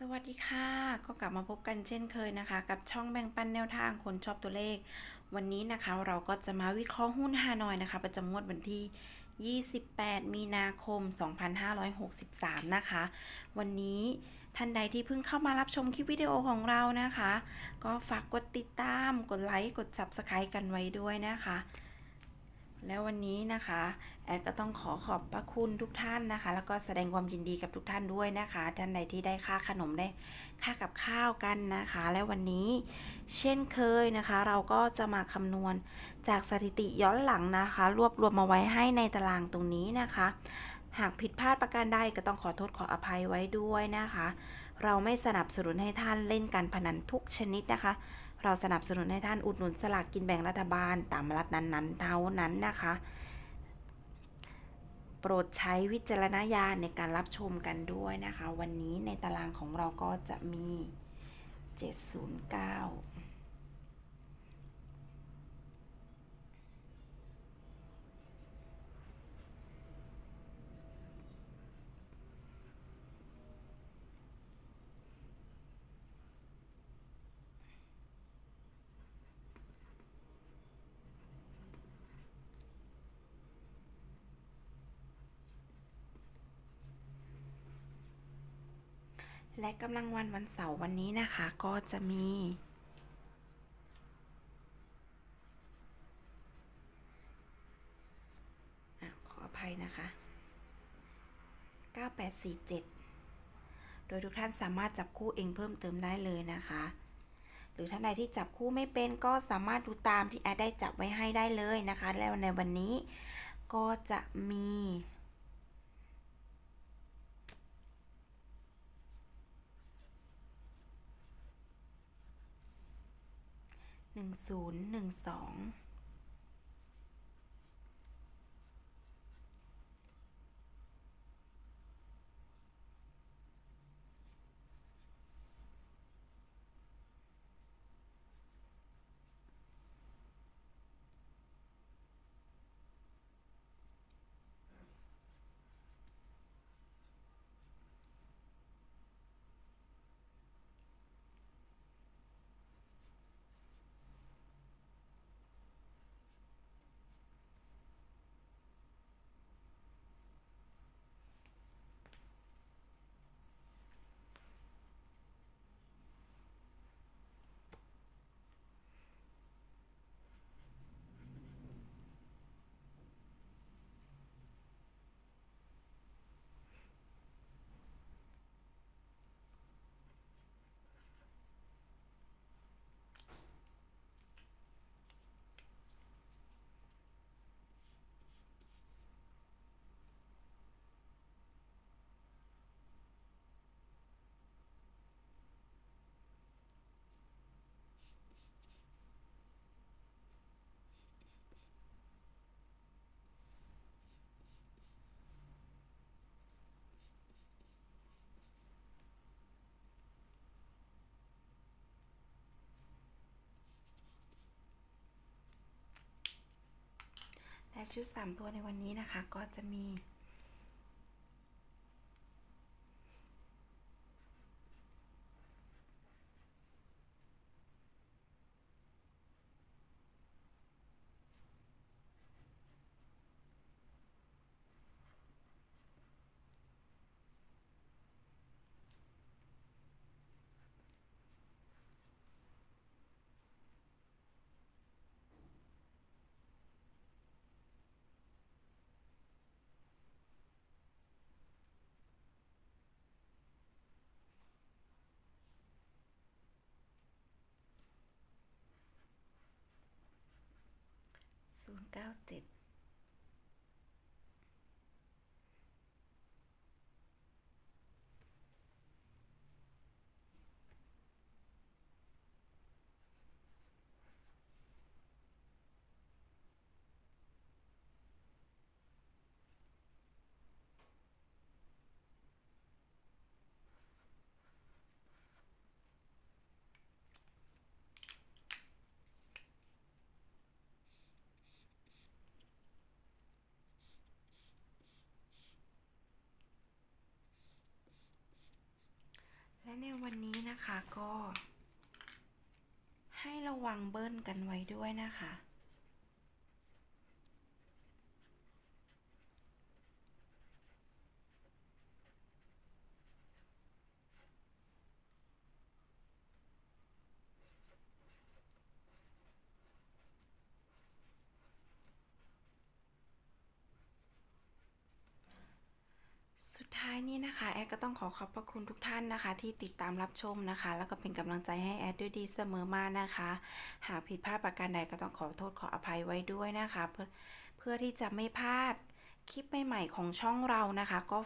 สวัสดีค่ะ ก็กลับมาพบกันเช่นเคยนะคะ กับช่องแบ่งปันแนวทางคนชอบตัวเลข วันนี้นะคะเราก็จะมาวิเคราะห์หุ้นฮานอยนะคะ ประจำงวดวันที่ 28 มีนาคม 2563 นะคะ วันนี้ท่านใดที่เพิ่งเข้ามารับชมคลิปวิดีโอของเรานะคะ ก็ฝากกดติดตามกดไลค์กด Subscribe กันไว้ด้วยนะคะ แล้ววันนี้นะคะ แอดก็ต้องขอขอบพระคุณทุกท่านนะคะ แล้วก็แสดงความยินดีกับทุกท่านด้วยนะคะ ท่านใดที่ได้ค่าขนมได้ค่ากับข้าวกันนะคะ และวันนี้เช่นเคยนะคะ เราก็จะมาคำนวณจากสถิติย้อนหลังนะคะ รวบรวมมาไว้ให้ในตารางตรงนี้นะคะ หากผิดพลาดประการใดก็ต้องขอโทษขออภัยไว้ด้วยนะคะ เราไม่สนับสนุนให้ท่านเล่นการพนันทุกชนิดนะคะ เราสนับสนุนให้ท่านอุดหนุนสลากกินแบ่งรัฐบาลตามรัฐนั้นๆ เท่านั้นนะคะ โปรดใช้วิจารณญาณในการรับชมกันด้วยนะคะ วันนี้ในตารางของเราก็จะมี 709 และกำลังวันวันเสาร์วันนี้นะคะ ก็จะมีอะขออภัยนะคะ 9847 โดยทุกท่านสามารถจับคู่เองเพิ่มเติมได้เลยนะคะ หรือท่านใดที่จับคู่ไม่เป็นก็สามารถดูตามที่แอดได้จับไว้ให้ได้เลยนะคะ แล้วในวันนี้ก็จะมี ศูนย์หนึ่งสอง ชุดสามตัวในวันนี้นะคะ ก็จะมี tête. ในวันนี้นะคะก็ ให้ระวังเบิ้ลกันไว้ด้วยนะคะ นี้นะคะแอดก็ต้องขอขอบพระคุณทุกท่านนะคะ ที่ติดตามรับชมนะคะ แล้วก็เป็นกำลังใจให้แอดด้วยดีเสมอมานะคะ หากผิดพลาดประการใดก็ต้องขอโทษขออภัยไว้ด้วยนะคะ เพื่อเพื่อที่จะไม่พลาดคลิปใหม่ๆของช่องเรานะคะ ก็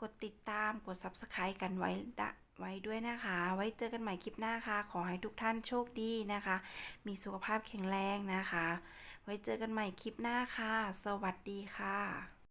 กดติดตามกด subscribe กันไว้ดะไว้ด้วยนะคะ ไว้เจอกันใหม่คลิปหน้าค่ะ ขอให้ทุกท่านโชคดีนะคะ มีสุขภาพแข็งแรงนะคะ ไว้เจอกันใหม่คลิปหน้าค่ะ สวัสดีค่ะ